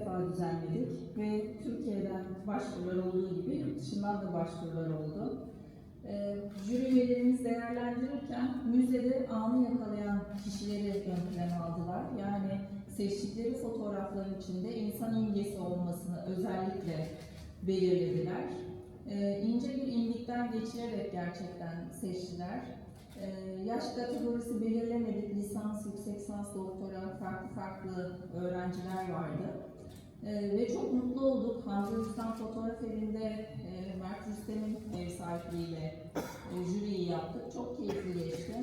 defa düzenledik ve Türkiye'den başvurular olduğu gibi yurt dışından da başvurular oldu. Ee, jüri üyelerimiz değerlendirirken müzede anı yakalayan kişileri ön plana aldılar. Yani seçtikleri fotoğrafların içinde insan imgesi olmasını özellikle belirlediler. Ee, ince bir imlikten geçirerek gerçekten seçtiler. Ee, yaş kategorisi belirlemedik. Lisans, yüksek lisans, doktora farklı farklı öğrenciler vardı. Ee, ve çok mutlu olduk. Hamza Rüstem Fotoğraf Evi'nde e, Mert Rüstem'in ev sahipliğiyle e, jüriyi yaptık. Çok keyifli geçti.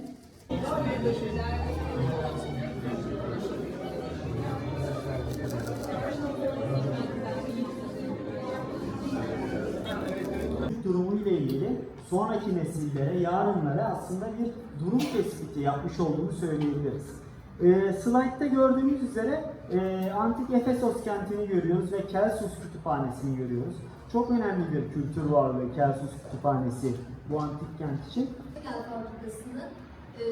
durumu ile ilgili sonraki nesillere, yarınlara aslında bir durum tespiti yapmış olduğunu söyleyebiliriz. Ee, slaytta gördüğümüz üzere e, antik Efesos kentini görüyoruz ve Kelsus kütüphanesini görüyoruz. Çok önemli bir kültür varlığı Kelsus kütüphanesi bu antik kent için. Tekel Fabrikası'nı e,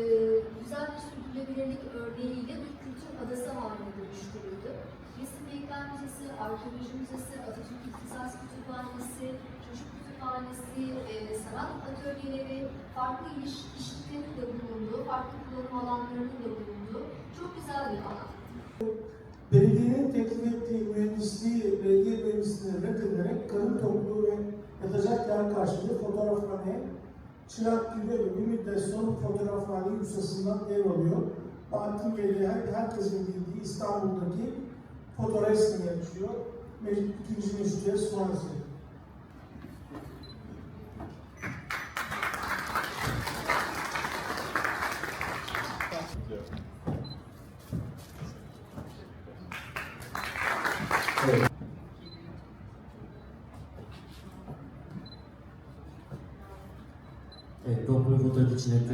güzel bir sürdürülebilirlik örneğiyle bir kültür adası haline dönüştürüldü. Resim Heykel Müzesi, Arkeoloji Müzesi, Atatürk İhtisas Kütüphanesi, Çocuk Kütüphanesi, e, sanat atölyeleri, farklı iş, işlerin de bulunduğu, farklı kullanım alanlarının da bulunduğu çok güzel bir alan. Belediyenin teklif ettiği mühendisliği, belediye mühendisliğini reddedilerek kadın topluluğu ve yatacak yer karşılığı fotoğrafhane, çırak gibi ve bir müddet sonra fotoğrafhane üstasından ev alıyor. Bahattin Bey'le her, herkesin bildiği İstanbul'daki fotoresmine yaşıyor. Meclis, ikinci meşrutiyet sonrası. Evet, toplum fotoğraf için hep